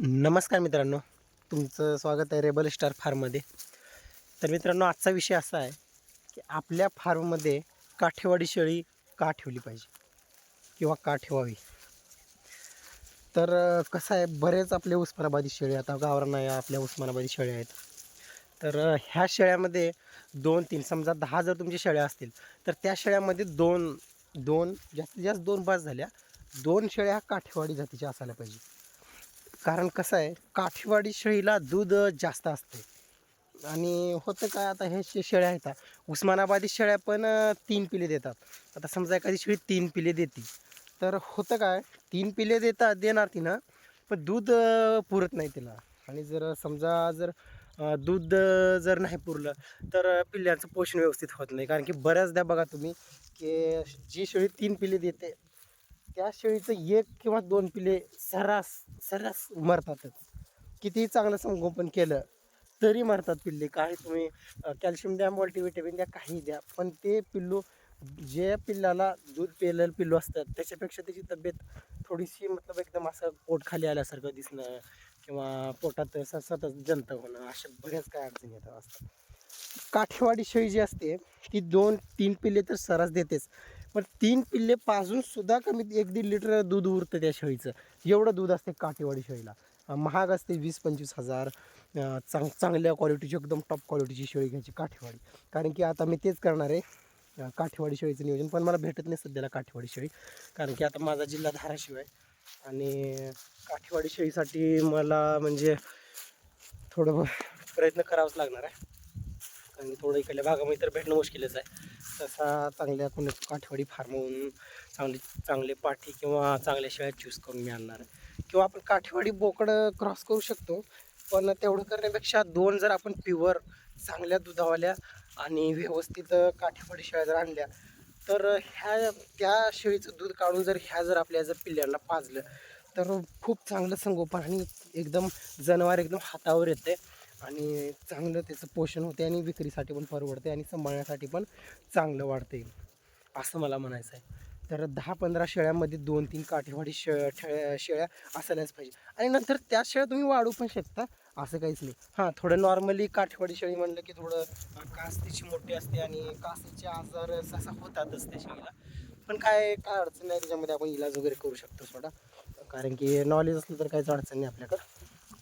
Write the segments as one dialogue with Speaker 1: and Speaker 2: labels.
Speaker 1: नमस्कार मित्रांनो तुमचं स्वागत आहे रेबल स्टार फार्ममध्ये तर मित्रांनो आजचा विषय असा आहे की आपल्या फार्ममध्ये काठेवाडी शेळी का ठेवली पाहिजे किंवा का ठेवावी? तर कसं आहे बरेच आपले उस्मानाबादी शेळी आता गावरांना आहे आपल्या उस्मानाबादी शेळ्या आहेत. तर ह्या शेळ्यामध्ये दोन तीन समजा दहा जर तुमच्या शेळ्या असतील तर त्या शेळ्यामध्ये दोन दोन जास्तीत जास्त दोन पाच झाल्या. दोन शेळ्या काठेवाडी जातीच्या असायला पाहिजे. कारण कसं आहे काठीवाडी शेळीला दूध जास्त असते. आणि होतं काय आता हे शे शेळ्या आहेत. उस्मानाबादी शेळ्या पण तीन पिले देतात. आता समजा एखादी शेळी तीन पिले देते. तर होतं काय तीन पिले देतात देणार तिनं पण दूध पुरत नाही तिला. आणि जर समजा जर दूध जर नाही पुरलं तर पिल्ल्यांचं पोषण व्यवस्थित होत नाही. कारण की बऱ्याचदा बघा तुम्ही की जी शेळी तीन पिले देते त्या शेळीचं एक किंवा दोन पिले सर्रास सर्रास मरतातच. कितीही चांगलं संगोपन केलं तरी मरतात पिल्ले. काही तुम्ही कॅल्शियम द्या मल्टीव्हिटॅमिन द्या काही द्या. पण ते पिल्लू जे पिल्लाला दूध पेलेलं पिल्लू असतात त्याच्यापेक्षा त्याची तब्येत थोडीशी मतलब एकदम असं पोट खाली आल्यासारखं दिसणं किंवा पोटात सतत जंत होणं अशा बऱ्याच काय अडचणी येतात. असतात. काठेवाडी शेळी जी असते ती दोन तीन पिल्ले तर सरस देतेच. पण तीन पिल्ले पाजून सुद्धा कमीत एक दीड लिटर दूध उरतं त्या शेळीचं. एवढं दूध असते काठेवाडी शेळीला. महाग असते वीस पंचवीस हजार. चांग चांगल्या क्वालिटीची एकदम टॉप क्वालिटीची शेळी घ्यायची काठेवाडी. कारण की आता मी तेच करणार आहे. काठीवाडी काठेवाडी शेळीचं नियोजन पण मला भेटत नाही सध्याला काठेवाडी शेळी. कारण की आता माझा जिल्हा धाराशिव आहे. आणि काठेवाडी शेळीसाठी मला म्हणजे थोडं प्रयत्न करावाच लागणार आहे. कारण की थोडं इकडल्या भागामध्ये तर भेटणं मुश्किलच आहे. तसा चांगल्या कोणी काठवाडी फार्महून चांगली चांगले पाठी किंवा चांगल्या शेळ्या चूज करून मी आणणार आहे. किंवा आपण काठवाडी बोकडं क्रॉस करू शकतो पण तेवढं करण्यापेक्षा दोन जर आपण प्युअर चांगल्या दुधावाल्या आणि व्यवस्थित काठीवाडी शेळ्या जर आणल्या तर ह्या त्या शेळीचं दूध काढून जर ह्या जर आपल्या जर पिल्ल्यांना पाजलं तर खूप चांगलं संगोपन आणि एकदम जनावर एकदम हातावर येते आणि चांगलं त्याचं पोषण होते आणि विक्रीसाठी पण परवडते आणि सांभाळण्यासाठी पण चांगलं वाढते असं मला म्हणायचं आहे. तर दहा पंधरा शेळ्यामध्ये दोन तीन काठेवाडी शे शेळ्या असायलाच पाहिजे. आणि नंतर त्या शेळ्या तुम्ही वाढू पण शकता असं काहीच नाही. हां थोडं नॉर्मली काठेवाडी शेळी म्हणलं की थोडं कास्तीची मोठी असते आणि कास्तीचे आजार असा होतातच त्या शेळीला. पण काय काय अडचण नाही त्याच्यामध्ये आपण इलाज वगैरे करू शकतो थोडा. कारण की नॉलेज असलं तर काहीच अडचण नाही आपल्याकडं.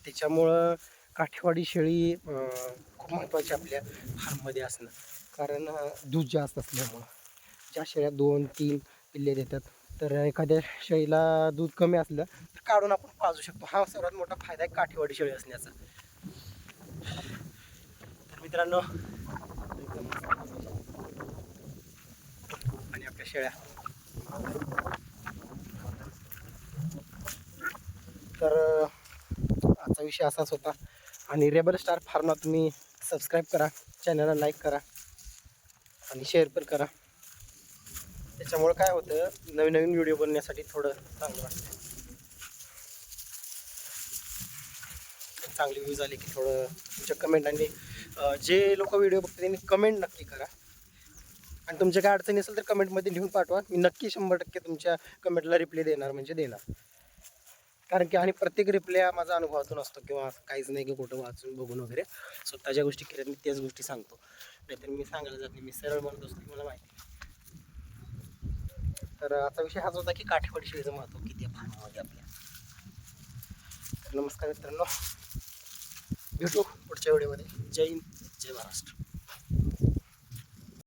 Speaker 1: त्याच्यामुळं काठेवाडी शेळी खूप महत्त्वाची आपल्या फार्ममध्ये असणं. कारण दूध जास्त असल्यामुळं. ज्या शेळ्या दोन तीन पिल्ले देतात तर एखाद्या शेळीला दूध कमी असलं तर काढून आपण पाजू शकतो. हा सर्वात मोठा फायदा आहे काठेवाडी शेळी असण्याचा. तर मित्रांनो आणि आपल्या शेळ्या. तर आजचा विषय असाच होता. आणि रेबल स्टार फार्मला तुम्ही सबस्क्राईब करा चॅनलला लाईक करा आणि शेअर पण करा. त्याच्यामुळं काय होतं नवीन नवीन व्हिडिओ बनण्यासाठी थोडं चांगलं वाटतं चांगली व्ह्यूज आली की थोडं तुमच्या कमेंट आणि जे लोक व्हिडिओ बघतात त्यांनी कमेंट नक्की करा. आणि तुमच्या काय अडचणी असेल तर कमेंटमध्ये लिहून पाठवा. मी नक्की शंभर टक्के तुमच्या कमेंटला रिप्लाय देणार म्हणजे देणार. कारण की आणि प्रत्येक रिप्लेया माझा अनुभवातून असतो किंवा असं काहीच नाही की कुठं वाचून बघून वगैरे. स्वतः ज्या गोष्टी केल्या मी त्याच गोष्टी सांगतो. नाहीतर मी सांगायला जात नाही. मी सरळ म्हणत असतो की मला माहिती आहे. तर आता विषय हाच होता की काठेवाडी शेळीचं महत्त्व किती आहे? भानामध्ये आपल्या. तर नमस्कार मित्रांनो. भेटू पुढच्या व्हिडिओमध्ये. जय हिंद जय महाराष्ट्र.